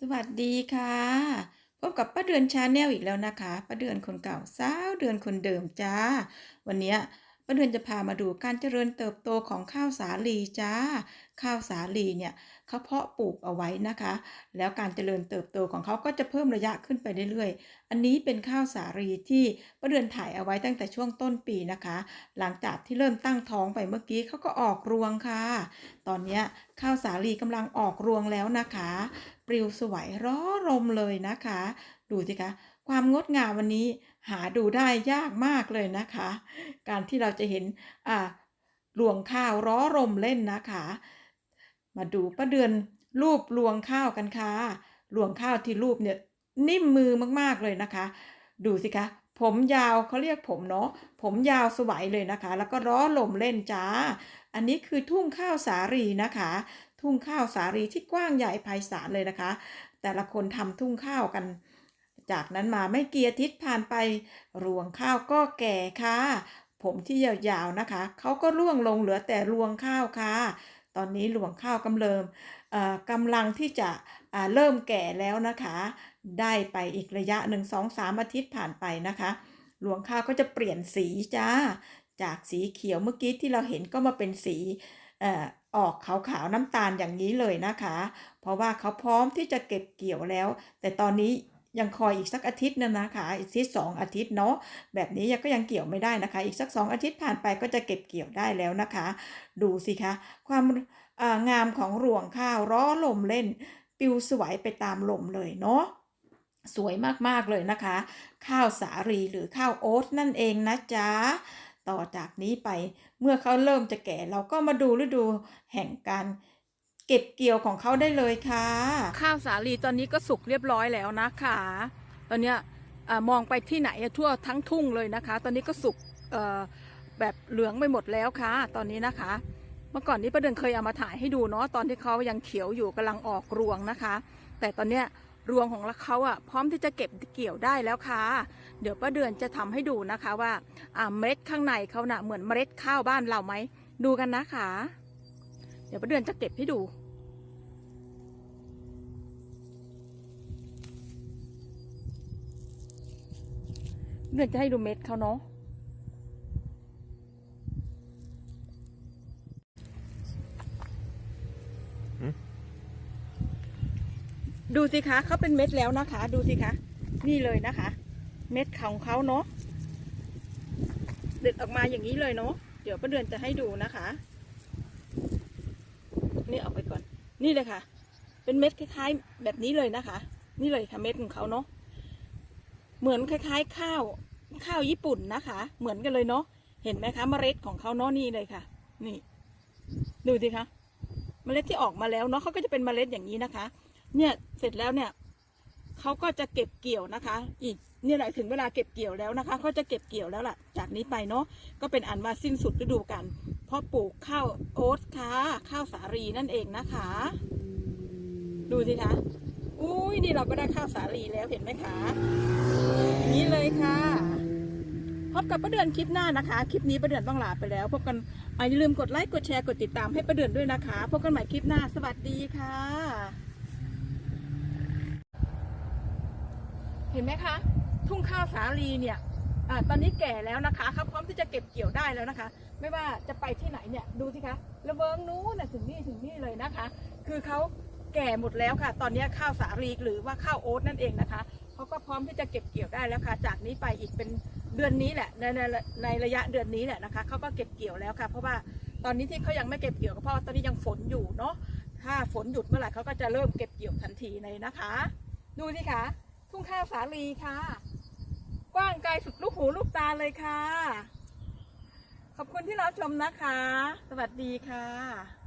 สวัสดีค่ะพบกับป้าเดือนชาแนลอีกแล้วนะคะป้าเดือนคนเก่าสาวเดือนคนเดิมจ้า วันนี้ เดือนๆจะพามาดูการเจริญเติบโตของข้าวสาลีจ้า ข้าวสาลีเนี่ยเขาเพาะปลูกเอาไว้นะคะ แล้วการเจริญเติบโตของเขาก็จะเพิ่มระยะขึ้นไปเรื่อยๆ อันนี้เป็นข้าวสาลีที่ป้าเดือนถ่ายเอาไว้ตั้งแต่ช่วงต้นปีนะคะ หลังจากที่เริ่มตั้งท้องไปเมื่อกี้เขาก็ออกรวงค่ะ ตอนนี้ข้าวสาลีกำลังออกรวงแล้วนะคะ ปลิวสวยร้อรมเลยนะคะ ดูสิคะ ความงดงามวันนี้หาดูได้ยากมากเลยนะคะ การที่เราจะเห็นอ่ารวงข้าวร้อรมเล่นนะคะ มาดูป้าเดือนรูปรวงข้าวกันค่ะรวงข้าวที่รูปเนี่ยนิ่มมือมากๆเลยนะคะ ดูสิคะ ผมยาวเขาเรียกผมเนาะผมยาวสวยเลยนะคะ แล้วก็ร้อลมเล่นจ้า อันนี้คือทุ่งข้าวสาลีนะคะ ทุ่งข้าวสาลีที่กว้างใหญ่ไพศาลเลยนะคะ แต่ละคนทำทุ่งข้าวกัน จากนั้นมาไม่กี่อาทิตย์ผ่านไป รวงข้าวก็แก่ค่ะ ผมที่ยาวๆนะคะ เขาก็ร่วงลงเหลือแต่รวงข้าวค่ะ ตอนนี้รวงข้าวกำเริมกำลังที่จะเริ่มแก่แล้วนะคะ ได้ไปอีกระยะหนึ่งสองสามอาทิตย์ผ่านไปนะคะรวงข้าวก็จะเปลี่ยนสีจ้า จากสีเขียวเมื่อกี้ที่เราเห็นก็มาเป็นสีออกขาวๆน้ำตาลอย่างนี้เลยนะคะ เพราะว่าเขาพร้อมที่จะเก็บเกี่ยวแล้ว แต่ตอนนี้ ยังคอยอีกสักอาทิตย์นึงนะคะอีกที่สองอาทิตย์เนาะแบบนี้ยังก็ยังเกี่ยวไม่ได้นะคะ อีกสักสองอาทิตย์ผ่านไปก็จะเก็บเกี่ยวได้แล้วนะคะ ดูสิคะ ความางามของรวงข้าวร้อลมเล่น ปิวสวยไปตามลมเลยเนาะสวยมาก ๆ เลยนะคะ ข้าวสาลีหรือข้าวโอ๊ตนั่นเองนะจ๊ะ ต่อจากนี้ไปเมื่อเขาเริ่มจะแก่เราก็มาดูฤดูแห่งการ เก็บเกี่ยวของเขาได้เลยค่ะ ข้าวสาลีตอนนี้ก็สุกเรียบร้อยแล้วนะคะ ตอนเนี้ยอมองไปที่ไหนทั่วทั้งทุ่งเลยนะคะ ตอนนี้ก็สุกแบบเหลืองไปหมดแล้วค่ะ ตอนนี้นะคะ เมื่อก่อนนี้ประเดินเคยเอามาถ่ายให้ดูเนาะตอนที่เขายังเขียวอยู่กำลังออกรวงนะคะ แต่ตอนเนี้ยรวงของเขาอะพร้อมที่จะเก็บเกี่ยวได้แล้วค่ะ เดี๋ยวป้าเดือนจะทำให้ดูนะคะว่าเมล็ดข้างในเขาน่ะเหมือนเมล็ดข้าวบ้านเราไหมดูกันนะคะ เดี๋ยวป้าเดือนจะเก็บให้ดูเดือนจะให้ดูเม็ดเขาเนาะหืมดูสิคะเขาเป็นเม็ดแล้วนะคะ ดูสิคะ นี่เลยนะคะ เม็ดของเขาเนาะเด็ดออกมาอย่างนี้เลยเนาะเดี๋ยวป้าเดือนจะให้ดูนะคะ นี่ออกไปก่อน นี่เลยค่ะ เป็นเม็ดคล้ายๆ แบบนี้เลยนะคะ นี่เลยค่ะเม็ดของเขาเนาะ เหมือนคล้ายๆ ข้าว ข้าวญี่ปุ่นนะคะ เหมือนกันเลยเนาะ เห็นไหมคะเมล็ดของเขาเนาะนี่เลยค่ะ นี่ ดูสิคะ เมล็ดที่ออกมาแล้วเนาะเขาก็จะเป็นเมล็ดอย่างนี้นะคะ เนี่ย เสร็จแล้วเนี่ยเขาก็จะเก็บเกี่ยวนะคะ อีก นี่ยแหละถึงเวลาเก็บเกี่ยวแล้วนะคะเขาจะเก็บเกี่ยวแล้วล่ะ จากนี้ไปเนาะก็เป็นอันว่าสิ้นสุดฤดูกาลเพราะปลูกข้าวโอ๊ตค่ะข้าวสาลีนั่นเองนะคะ ดูสิคะอุ้ยนี่เราก็ได้ข้าวสาลีแล้วเห็นไหมคะนี้เลยค่ะ พบกับประเดือนคลิปหน้านะคะ คลิปนี้ประเดือนต้องลาไปแล้ว พบกันอ่าอย่าลืมกดไลค์กดแชร์กดติดตามให้ประเดือนด้วยนะคะ พบกันใหม่คลิปหน้าสวัสดีค่ะ เห็นไหมคะ ทุ่งข้าวสาลีเนี่ยอตอนนี้แก่แล้วนะคะเขาพร้อมที่จะเก็บเกี่ยวได้แล้วนะคะ ไม่ว่าจะไปที่ไหนเนี่ยดูสิคะระเบิงนู้นนะถึงนี่ถึงนี่เลยนะคะ คือเขาแก่หมดแล้วค่ะ ตอนนี้ข้าวสาลีหรือว่าข้าวโอ๊ตนั่นเองนะคะเขาก็พร้อมที่จะเก็บเกี่ยวได้แล้วค่ะ จากนี้ไปอีกเป็นเดือนนี้แหละในในในระยะเดือนนี้แหละนะคะเขาก็เก็บเกี่ยวแล้วค่ะ เพราะว่าตอนนี้ที่เขายังไม่เก็บเกี่ยวก็เพราะว่าตอนนี้ยังฝนอยู่เนาะถ้าฝนหยุดเมื่อไหร่เขาก็จะเริ่มเก็บเกี่ยวทันทีเลยนะคะ ดูสิคะทุ่งข้าวสาลีค่ะ ว้างไกลสุดลูกหูลูกตาเลยค่ะ ขอบคุณที่รับชมนะคะ สวัสดีค่ะ